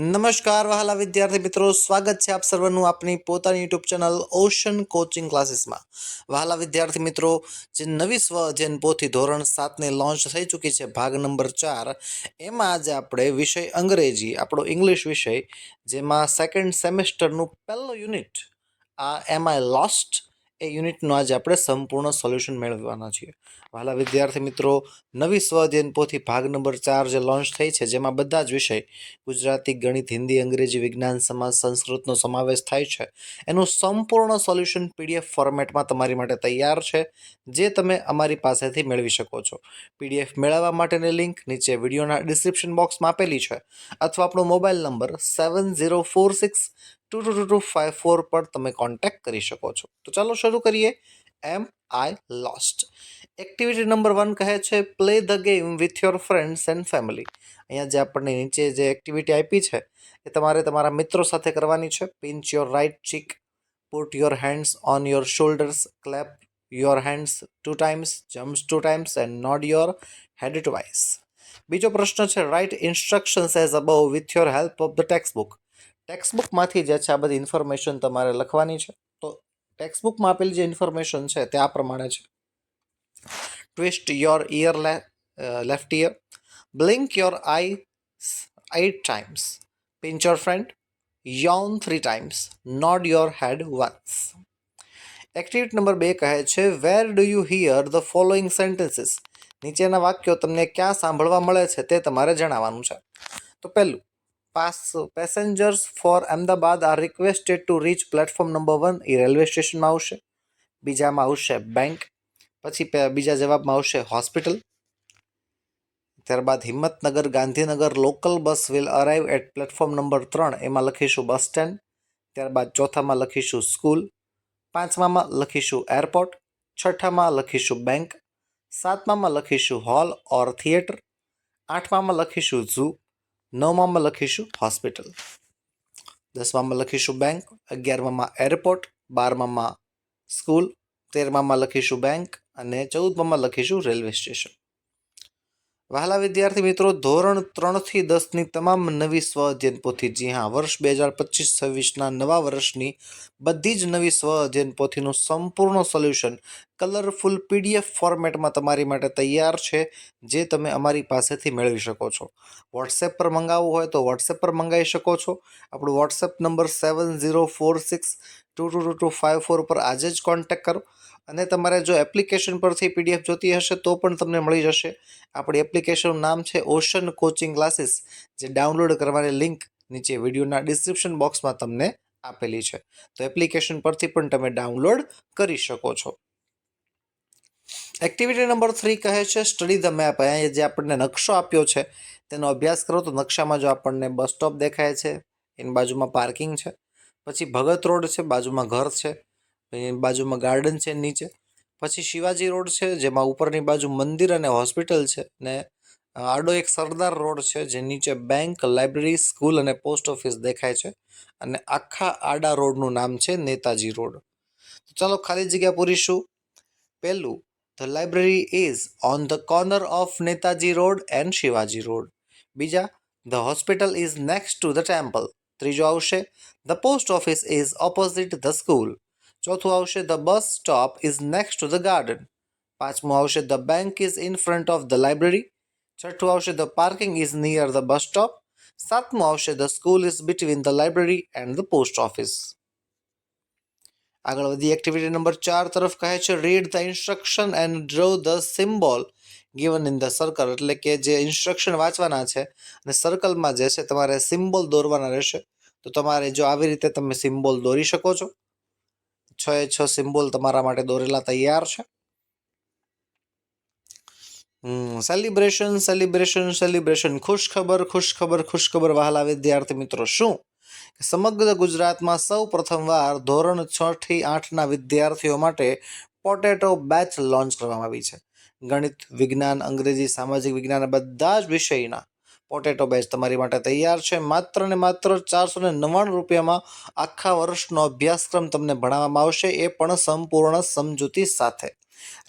નમસ્કાર વહાલા વિદ્યાર્થી મિત્રો, સ્વાગત છે આપ સર્વનું આપની પોતાની યુટ્યુબ ચેનલ ઓશન કોચિંગ ક્લાસીસમાં વહાલા વિદ્યાર્થી મિત્રો, જે નવી સ્વ અધ્યયન પોથી ધોરણ સાતને લોન્ચ થઈ ચૂકી છે ભાગ નંબર ચાર, એમાં આજે આપણે વિષય અંગ્રેજી, આપણો ઇંગ્લિશ વિષય, જેમાં સેકન્ડ સેમેસ્ટરનું પહેલો યુનિટ આ એમ આઈ લોસ્ટ એ યુનિટનું આજે આપણે સંપૂર્ણ સોલ્યુશન મેળવવાના છીએ. વાલા વિદ્યાર્થી મિત્રો, નવી સ્વઅધ્યયન પોથી ભાગ નંબર ચાર જે લોન્ચ થઈ છે, જેમાં બધા જ વિષય, ગુજરાતી, ગણિત, હિન્દી, અંગ્રેજી, વિજ્ઞાન, સમાજ, સંસ્કૃતનો સમાવેશ થાય છે. એનું સંપૂર્ણ સોલ્યુશન પીડીએફ ફોર્મેટમાં તમારી માટે તૈયાર છે, જે તમે અમારી પાસેથી મેળવી શકો છો. પીડીએફ મેળવવા માટેની લિંક નીચે વિડીયોના ડિસ્ક્રિપ્શન બોક્સમાં આપેલી છે, અથવા આપણો mobile number seven zero four six two two two two five four પર તમે કોન્ટેક્ટ કરી શકો છો. તો ચાલો શરૂ કરીએ. Am I lost activity number one કહે છે play the game with your friends and family અહીંયા જે આપણને નીચે જે એક્ટિવિટી આપી છે, એ તમારે તમારા મિત્રો સાથે કરવાની છે. Pinch your right cheek put your hands on your shoulders clap your hands two times jumps two times and nod your head twice બીજો પ્રશ્ન છે write instructions as above with your help of the text book text બુકમાંથી જે છે આ બધી information તમારે લખવાની છે, તો ટેક્સ્ટબુકમાં આપેલી જે ઇન્ફોર્મેશન છે તે આ પ્રમાણે છે. Twist your ear left ear blink your eye eight times pinch your friend. યોન three times nod your head once. Activity number બે કહે છે where do you hear the following sentences નીચેના વાક્યો તમને ક્યાં સાંભળવા મળે છે તે તમારે જણાવવાનું છે. તો પહેલું passengers for Ahmedabad are requested to reach platform number one a railway સ્ટેશનમાં આવશે. બીજામાં આવશે બેંક પછી બીજા જવાબમાં આવશે હોસ્પિટલ ત્યારબાદ Himmatnagar, Gandhinagar local bus will arrive at platform number ત્રણ. એમાં લખીશું બસ સ્ટેન્ડ ત્યારબાદ ચોથામાં લખીશું સ્કૂલ પાંચમામાં લખીશું એરપોર્ટ છઠ્ઠામાં લખીશું બેંક સાતમામાં લખીશું હોલ ઓર થિયેટર આઠમામાં લખીશું ઝૂ નવમામાં લખીશું હોસ્પિટલ દસમામાં લખીશું બેંક અગિયારમામાં એરપોર્ટ બારમામાં સ્કૂલ તેરમામાં લખીશું બેંક અને ચૌદમામાં લખીશું રેલવે સ્ટેશન વહાલા વિદ્યાર્થી મિત્રો, ધોરણ ત્રણથી દસની તમામ નવી સ્વ અધ્યયન પોથી જી હા, વર્ષ બે હજાર પચીસ છવ્વીસના નવા વર્ષની બધી જ નવી સ્વ અધ્યયન પોથીનું સંપૂર્ણ સોલ્યુશન કલરફુલ પીડીએફ ફોર્મેટમાં તમારી માટે તૈયાર છે, જે તમે અમારી પાસેથી મેળવી શકો છો. વોટ્સએપ પર મંગાવવું હોય તો વોટ્સએપ પર મંગાવી શકો છો. આપણું WhatsApp number seven zero four six two two two two five four પર આજે જ કોન્ટેક્ટ કરો. અને તમારે જો એપ્લિકેશન પરથી પીડીએફ જોતી હશે તો પણ તમને મળી જશે. આપણી એપ્લિકેશનનું નામ છે ઓશન કોચિંગ ક્લાસીસ જે ડાઉનલોડ કરવાની લિંક નીચે વિડીયોના ડિસ્ક્રિપ્શન બોક્સમાં તમને આપેલી છે. તો એપ્લિકેશન પરથી પણ તમે ડાઉનલોડ કરી શકો છો. એક્ટિવિટી નંબર થ્રી કહે છે સ્ટડી ધ મેપ અહીંયા જે આપણને નકશો આપ્યો છે, તેનો અભ્યાસ કરો તો નકશામાં જો આપણને બસ સ્ટોપ દેખાય છે, એની બાજુમાં પાર્કિંગ છે, પછી ભગત રોડ છે, બાજુમાં ઘર છે એની બાજુમાં ગાર્ડન છે નીચે, પછી શિવાજી રોડ છે, જેમાં ઉપરની બાજુ મંદિર અને હોસ્પિટલ છે, ને આડો એક સરદાર રોડ છે, જે નીચે બેંક લાઇબ્રેરી સ્કૂલ અને પોસ્ટ ઓફિસ દેખાય છે, અને આખા આડા રોડનું નામ છે નેતાજી રોડ. તો ચાલો ખાલી જગ્યા પૂરીશું. પહેલું the library is on the corner of Netaji road and Shivaji road બીજા the hospital is next to the temple ત્રીજો આવશે the post office is opposite the school ચોથું આવશે the bus stop is next to the garden પાંચમું આવશે the bank is in front of the library છઠ્ઠું આવશે the parking is near the bus stop સાતમું આવશે the school is between the library and the post office આગળ વધી activity number ચાર તરફ કહે છે read the instruction and draw the symbol given in the circle એટલે કે જે ઇન્સ્ટ્રક્શન વાંચવાના છે અને સર્કલમાં જે છે તમારે સિમ્બોલ દોરવાના રહેશે. તો તમારે જો આવી રીતે તમે સિમ્બોલ દોરી શકો છો, છ એ છ સિમ્બોલ તમારા માટે દોરેલા તૈયાર છે. સેલિબ્રેશન સેલિબ્રેશન સેલિબ્રેશન ખુશ ખબર ખુશ ખબર ખુશ ખબર વહાલા વિદ્યાર્થી મિત્રો, શું? સમગ્ર ગુજરાતમાં સૌ પ્રથમવાર ધોરણ છ થી આઠના વિદ્યાર્થીઓ માટે પોટેટો બેચ લોન્ચ કરવામાં આવી છે. ગણિત, વિજ્ઞાન, અંગ્રેજી, સામાજિક વિજ્ઞાન બધા જ વિષયના પોટેટો બેચ તમારી માટે તૈયાર છે. માત્ર ને માત્ર ચારસો ને નવ્વાણું રૂપિયામાં આખા વર્ષનો અભ્યાસક્રમ તમને ભણાવવામાં આવશે, એ પણ સંપૂર્ણ સમજૂતી સાથે.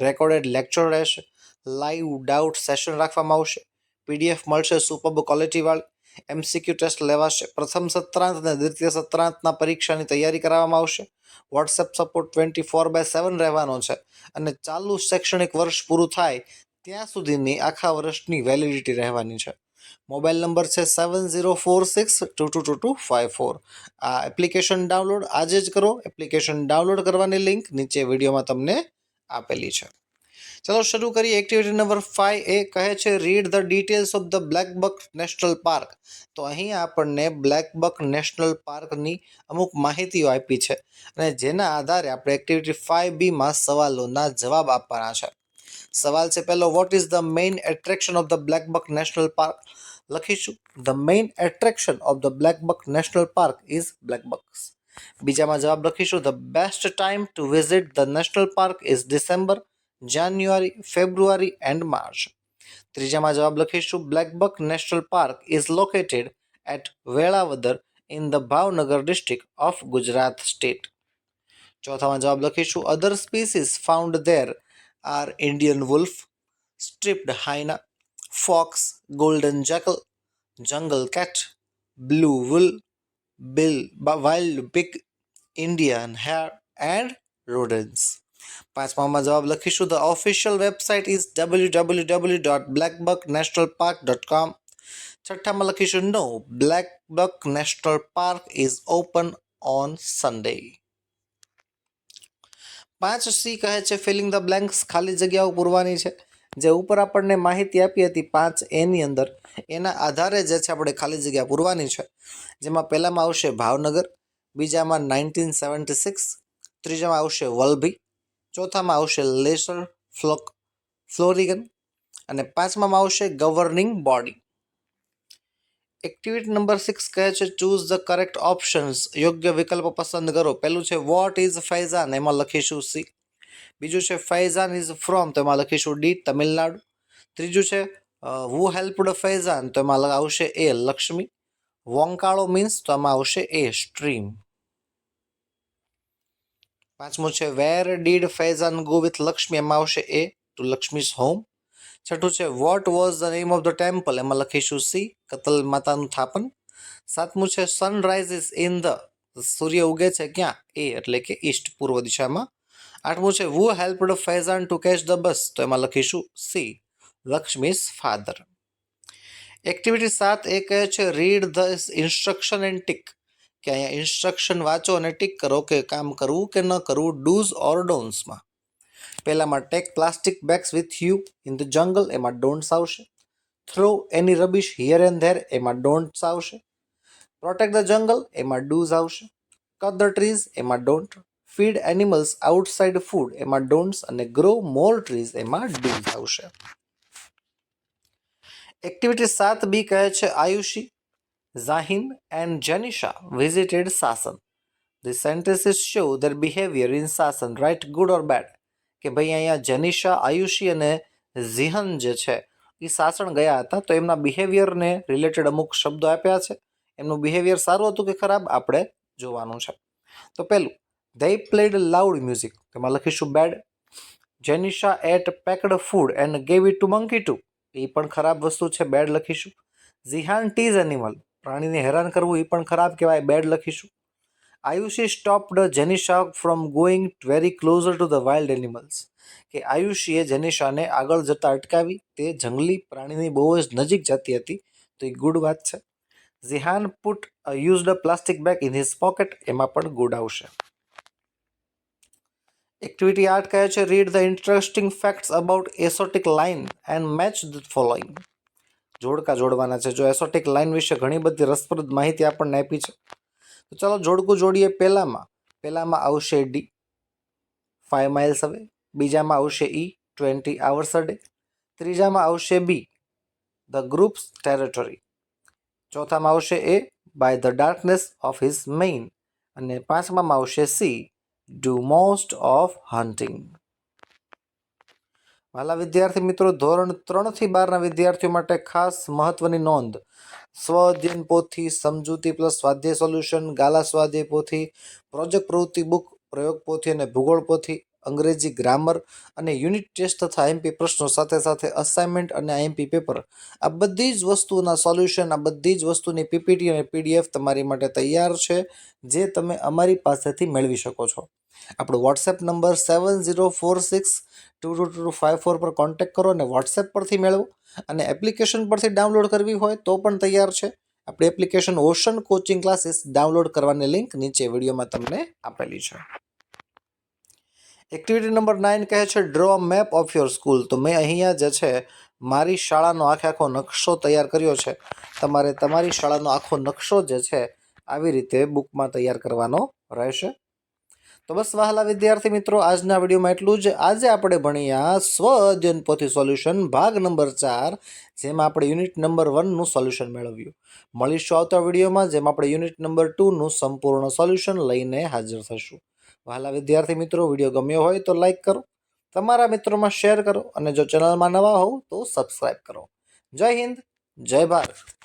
રેકોર્ડેડ લેક્ચર રહેશે લાઈવ ડાઉટ સેશન રાખવામાં આવશે. પીડીએફ મળશે સુપર્બ ક્વોલિટીવાળી એમસીક્યુ ટેસ્ટ લેવાશે. પ્રથમ સત્રાંત અને દ્વિતીય સત્રાંતના પરીક્ષાની તૈયારી કરવામાં આવશે. WhatsApp support twenty four by seven રહેવાનો છે અને ચાલુ શૈક્ષણિક વર્ષ પૂરું થાય ત્યાં સુધીની આખા વર્ષની વેલિડિટી રહેવાની છે. મોબાઈલ નંબર છે seven zero four six two two two two five four આ એપ્લિકેશન ડાઉનલોડ આજે જ કરો. એપ્લિકેશન ડાઉનલોડ કરવાની લિંક નીચે વિડીયોમાં તમને આપેલી છે. ચલો શરૂ કરીએ. એક્ટિવિટી નંબર ફાઇવ એ કહે છે read the details of the blackbuck national park તો અહીં આપણને બ્લેકબક નેશનલ પાર્કની અમુક માહિતીઓ આપી છે અને જેના આધારે આપણે એક્ટિવિટી ફાઇવ બીમાં સવાલોના જવાબ આપવાના છે. સવાલ છે પહેલો what is the main attraction of the blackbuck national park લખીશું. The main attraction of the black buck national park is blackbucks બીજામાં જવાબ લખીશું. The best time to visit the national park is December January February and March ત્રીજામાં જવાબ લખીશું. Black buck national park is located at Velavadar in the Bhavnagar district of Gujarat state ચોથામાં જવાબ લખીશું. Other species found there are Indian wolf striped hyena fox golden jackal jungle cat blue wool bill wild pig Indian hare and rodents પાંચમામાં જવાબ લખીશું. The official website is W W W dot blackbuck national park dot com છઠ્ઠામાં લખીશું. No black buck national park is open on Sunday પાંચ C કહે છે filling the blanks ખાલી જગ્યાઓ પૂરવાની છે. જે ઉપર આપણને માહિતી આપી હતી પાંચ એની અંદર, એના આધારે જે છે આપણે ખાલી જગ્યા પૂરવાની છે. જેમાં પહેલામાં આવશે ભાવનગર, બીજામાં નાઇન્ટીન સેવન્ટી સિક્સ ત્રીજામાં આવશે વલભી ચોથામાં આવશે લેસર ફ્લોક ફ્લોરિગન અને પાંચમામાં આવશે governing body. Activity number six કહે છે ચૂઝ ધ કરેક્ટ ઓપ્શન્સ યોગ્ય વિકલ્પ પસંદ કરો. પહેલું છે વોટ ઇઝ ફૈઝાન એમાં લખીશું સી બીજું છે ફૈઝાન ઇઝ ફ્રોમ તો એમાં લખીશું ડી તમિલનાડુ. ત્રીજું છે હુ હેલ્પડ ફૈઝાન તો એમાં આવશે એ લક્ષ્મી. વોંકાળો મીન્સ તો એમાં આવશે એ સ્ટ્રીમ પાંચમું છે where did Faizan go with Lakshmi એમાં આવશે એ ટુ લક્ષ્મીઝ હોમ છઠ્ઠું છે what was the name of the temple એમાં લખીશું સી, કતલ માતાનું થાપન સાતમું છે સનરાઇઝિસ ઇન ધ સૂર્ય ઉગે છે ક્યાં? એ, એટલે કે ઈસ્ટ, પૂર્વ દિશામાં. આઠમું છે who helped Faizan to catch the bus તો એમાં લખીશું સી લક્ષ્મીઝ ફાધર એક્ટિવિટી સાત એ કહે છે read the instruction and tick કે અહીંયા ઇન્સ્ટ્રક્શન વાંચો અને ટીક કરો કે કામ કરવું કે ન કરવું ડૂઝ ઓર ડોન્ટ્સમાં પહેલામાં take plastic bags with you in the jungle એમાં ડોન્ટ્સ આવશે. Throw any rubbish here and there એમાં ડોન્ટ્સ આવશે. પ્રોટેક્ટ ધ જંગલ એમાં ડૂઝ આવશે. કટ ધ ટ્રીઝ એમાં don't feed animals outside food એમાં ડોન્ટ્સ અને ગ્રો મોર ટ્રીઝ એમાં ડૂઝ આવશે. એક્ટિવિટી સાત બી કહે છે, Ayushi. Zahin and Jenisha visited Sasan. The sentences show their behaviour in Sasan, write Good or bad કે ભાઈ અહીંયા જેનિશા આયુષી અને ઝિહન જે છે એ સાસણ ગયા હતા તો એમના બિહેવિયરને રિલેટેડ અમુક શબ્દો આપ્યા છે. એમનું બિહેવિયર સારું હતું કે ખરાબ? આપણે જોવાનું છે. તો પહેલું ધે પ્લેડ લાઉડ મ્યુઝિક તેમાં લખીશું bad Jenisha ate packed food and gave it to monkey two A પણ ખરાબ વસ્તુ છે બેડ લખીશું. ઝિહાન ટીઝ એનિમલ પ્રાણીને હેરાન કરવું એ પણ ખરાબ કહેવાય, બેડ લખીશું. Ayushi stopped Jenisha from going very closer to the wild animals કે આયુષીએ જેનિશાને આગળ જતાં અટકાવી, તે જંગલી પ્રાણીની બહુ જ નજીક જતી હતી, તો એ ગુડ વાત છે. Zihan put used plastic bag in his pocket એમાં પણ ગુડ આવશે. એક્ટિવિટી આર્ટ કહે છે read the interesting facts about Asiatic lion and match the following જોડકા જોડવાના છે. જો એસોટિક લાઇન વિશે ઘણી બધી રસપ્રદ માહિતી આપણને આપી છે. તો ચાલો જોડકું જોડીએ પહેલામાં. પહેલામાં આવશે ડી ફાઇવ માઇલ્સ હવે બીજામાં આવશે E twenty hours a day ત્રીજામાં આવશે બી ધ ગ્રુપ્સ ટેરેટરી ચોથામાં આવશે A by the darkness of his mane અને પાંચમામાં આવશે C do most of hunting વાલા વિદ્યાર્થી મિત્રો, ધોરણ ત્રણથી બારના વિદ્યાર્થીઓ માટે ખાસ મહત્વની નોંધ. સ્વ અધ્યયન પોથી સમજૂતી પ્લસ સ્વાધ્યાય સોલ્યુશન, ગાલા સ્વાધ્યાય પોથી પ્રોજેક્ટ પ્રવૃત્તિ બુક પ્રયોગ પોથી અને ભૂગોળ પોથી અંગ્રેજી ગ્રામર અને યુનિટ ટેસ્ટ તથા આઈએમપી પ્રશ્નો સાથે સાથે અસાઇનમેન્ટ અને આઈએમપી પેપર આ બધી જ વસ્તુના સોલ્યુશન આ બધી જ વસ્તુની પીપીટી અને પીડીએફ તમારી માટે તૈયાર છે, જે તમે અમારી પાસેથી મેળવી શકો છો. આપણો WhatsApp number seven zero four six two two two five four પર કોન્ટેક્ટ કરો અને વોટ્સએપ પરથી મેળવો. અને એપ્લિકેશન પરથી ડાઉનલોડ કરવી હોય તો પણ તૈયાર છે. આપણી application ocean coaching classes download કરવાની લિંક નીચે વિડીયોમાં તમને આપેલી છે. એક્ટિવિટી નંબર નાઇન કહે છે draw map of your school તો મેં અહીંયા જે છે, મારી શાળાનો આખે આખો નકશો તૈયાર કર્યો છે. તમારે તમારી શાળાનો આખો નકશો જે છે, આવી રીતે બુકમાં તૈયાર કરવાનો રહેશે. તો બસ વહાલા વિદ્યાર્થી મિત્રો, આજના વિડીયોમાં એટલું જ. આજે આપણે ભણ્યા સ્વ અધ્યયન પોથી સોલ્યુશન ભાગ નંબર ચાર, જેમાં આપણે યુનિટ નંબર વનનું સોલ્યુશન મેળવ્યું. મળીશું આવતા વિડીયોમાં, જેમાં આપણે યુનિટ નંબર ટુનું સંપૂર્ણ સોલ્યુશન લઈને હાજર થશું વહાલા વિદ્યાર્થી મિત્રો, વીડિયો ગમ્યો હોય તો લાઇક કરો, તમારા મિત્રોમાં શેર કરો અને જો ચેનલમાં નવા હોવ તો સબસ્ક્રાઈબ કરો. જય હિન્દ, જય ભારત.